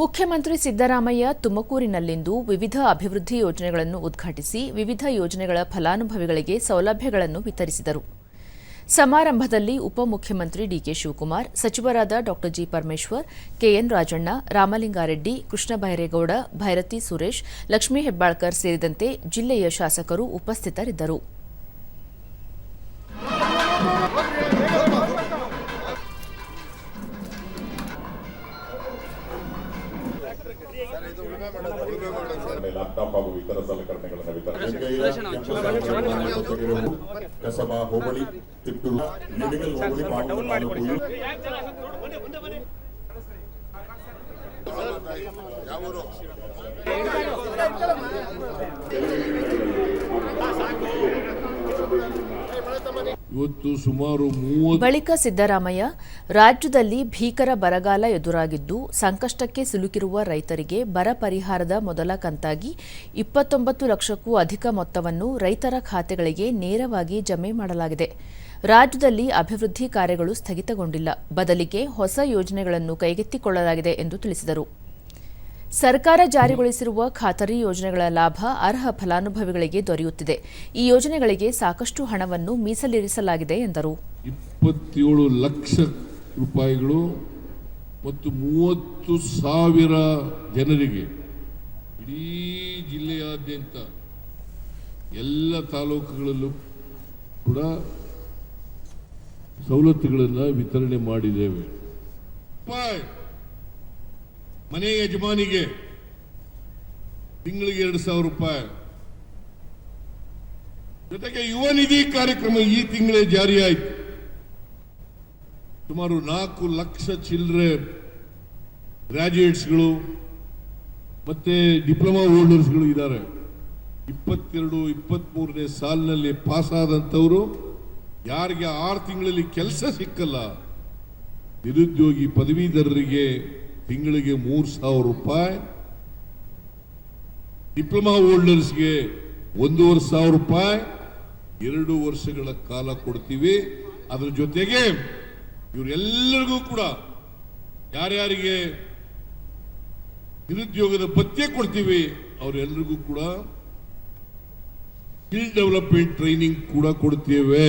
ಮುಖ್ಯಮಂತ್ರಿ ಸಿದ್ದರಾಮಯ್ಯ ತುಮಕೂರಿನಲ್ಲಿಂದು ವಿವಿಧ ಅಭಿವೃದ್ಧಿ ಯೋಜನೆಗಳನ್ನು ಉದ್ಘಾಟಿಸಿ ವಿವಿಧ ಯೋಜನೆಗಳ ಫಲಾನುಭವಿಗಳಿಗೆ ಸೌಲಭ್ಯಗಳನ್ನು ವಿತರಿಸಿದರು. ಸಮಾರಂಭದಲ್ಲಿ ಉಪಮುಖ್ಯಮಂತ್ರಿ ಡಿಕೆ ಶಿವಕುಮಾರ್, ಸಚಿವರಾದ ಡಾ. ಜಿ. ಪರಮೇಶ್ವರ್, ಕೆಎನ್ ರಾಜಣ್ಣ, ರಾಮಲಿಂಗಾರೆಡ್ಡಿ, ಕೃಷ್ಣ ಬೈರೇಗೌಡ, ಭೈರತಿ ಸುರೇಶ್, ಲಕ್ಷ್ಮೀ ಹೆಬ್ಬಾಳ್ಕರ್ ಸೇರಿದಂತೆ ಜಿಲ್ಲೆಯ ಶಾಸಕರು ಉಪಸ್ಥಿತರಿದ್ದರು. ಲ್ಯಾಪ್ಟಾಪ್ ಹಾಗೂ ಇತರ ಸಲಕರಣೆಗಳನ್ನು ವಿತರಣೆ ಕಸಬ ಹೋಬಳಿ ತಿಟ್ಟೂರು ನಿಡಿಗಲ್ ಹೋಬಳಿ ಮಾವನ ಬಳಿಕ ಸಿದ್ದರಾಮಯ್ಯ, ರಾಜ್ಯದಲ್ಲಿ ಭೀಕರ ಬರಗಾಲ ಎದುರಾಗಿದ್ದು ಸಂಕಷ್ಟಕ್ಕೆ ಸಿಲುಕಿರುವ ರೈತರಿಗೆ ಬರ ಪರಿಹಾರದ ಮೊದಲ ಕಂತಾಗಿ ಇಪ್ಪತ್ತೊಂಬತ್ತು ಲಕ್ಷಕ್ಕೂ ಅಧಿಕ ಮೊತ್ತವನ್ನು ರೈತರ ಖಾತೆಗಳಿಗೆ ನೇರವಾಗಿ ಜಮೆ ಮಾಡಲಾಗಿದೆ. ರಾಜ್ಯದಲ್ಲಿ ಅಭಿವೃದ್ಧಿ ಕಾರ್ಯಗಳು ಸ್ಥಗಿತಗೊಂಡಿಲ್ಲ. ಬದಲಿಗೆ ಹೊಸ ಯೋಜನೆಗಳನ್ನು ಕೈಗೆತ್ತಿಕೊಳ್ಳಲಾಗಿದೆ ಎಂದು ತಿಳಿಸಿದರು. ಸರ್ಕಾರ ಜಾರಿಗೊಳಿಸಿರುವ ಖಾತರಿ ಯೋಜನೆಗಳ ಲಾಭ, ಅರ್ಹ ಫಲಾನುಭವಿಗಳಿಗೆ ದೊರೆಯುತ್ತಿದೆ. ಈ ಯೋಜನೆಗಳಿಗೆ ಸಾಕಷ್ಟು ಹಣವನ್ನು ಮೀಸಲಿರಿಸಲಾಗಿದೆ ಎಂದರು. ಇಪ್ಪತ್ತೇಳು ಲಕ್ಷ ರೂಪಾಯಿಗಳು ಮತ್ತು ಮೂವತ್ತು ಸಾವಿರ ಜನರಿಗೆ ಇಡೀ ಜಿಲ್ಲೆಯಾದ್ಯಂತ ಎಲ್ಲ ತಾಲೂಕುಗಳಲ್ಲೂ ಕೂಡ ಸವಲತ್ತುಗಳನ್ನು ವಿತರಣೆ ಮಾಡಿದ್ದೇವೆ. ಮನೆ ಯಜಮಾನಿಗೆ ತಿಂಗಳಿಗೆ ಎರಡು ಸಾವಿರ ರೂಪಾಯಿ. ಜೊತೆಗೆ ಯುವ ನಿಧಿ ಕಾರ್ಯಕ್ರಮ ಈ ತಿಂಗಳೇ ಜಾರಿಯಾಯಿತು. ಸುಮಾರು ನಾಲ್ಕು ಲಕ್ಷ ಚಿಲ್ಲರೆ ಗ್ರಾಜುಯೇಟ್ಸ್ಗಳು ಮತ್ತೆ ಡಿಪ್ಲೊಮಾ ಹೋಲ್ಡರ್ಸ್ಗಳು ಇದ್ದಾರೆ. ಇಪ್ಪತ್ತೆರಡು, ಇಪ್ಪತ್ಮೂರನೇ ಸಾಲಿನಲ್ಲಿ ಪಾಸ್ ಆದಂಥವರು ಯಾರಿಗೆ ಆರು ತಿಂಗಳಲ್ಲಿ ಕೆಲಸ ಸಿಕ್ಕಲ್ಲ, ನಿರುದ್ಯೋಗಿ ಪದವೀಧರರಿಗೆ ತಿಂಗಳಿಗೆ ಮೂರು ಸಾವಿರ ರೂಪಾಯಿ. ಡಿಪ್ಲೊಮಾ ಹೋಲ್ಡರ್ಸ್ಗೆ ಒಂದೂವರೆ ಸಾವಿರ ರೂಪಾಯಿ. ಎರಡು ವರ್ಷಗಳ ಕಾಲ ಕೊಡ್ತೀವಿ. ಅದರ ಜೊತೆಗೆ ಇವರೆಲ್ಲರಿಗೂ ಕೂಡ ಯಾರ್ಯಾರಿಗೆ ನಿರುದ್ಯೋಗದ ಭತ್ಯೆ ಕೊಡ್ತೀವಿ, ಅವರೆಲ್ಲರಿಗೂ ಕೂಡ ಸ್ಕಿಲ್ ಡೆವಲಪ್ಮೆಂಟ್ ಟ್ರೈನಿಂಗ್ ಕೂಡ ಕೊಡ್ತೇವೆ.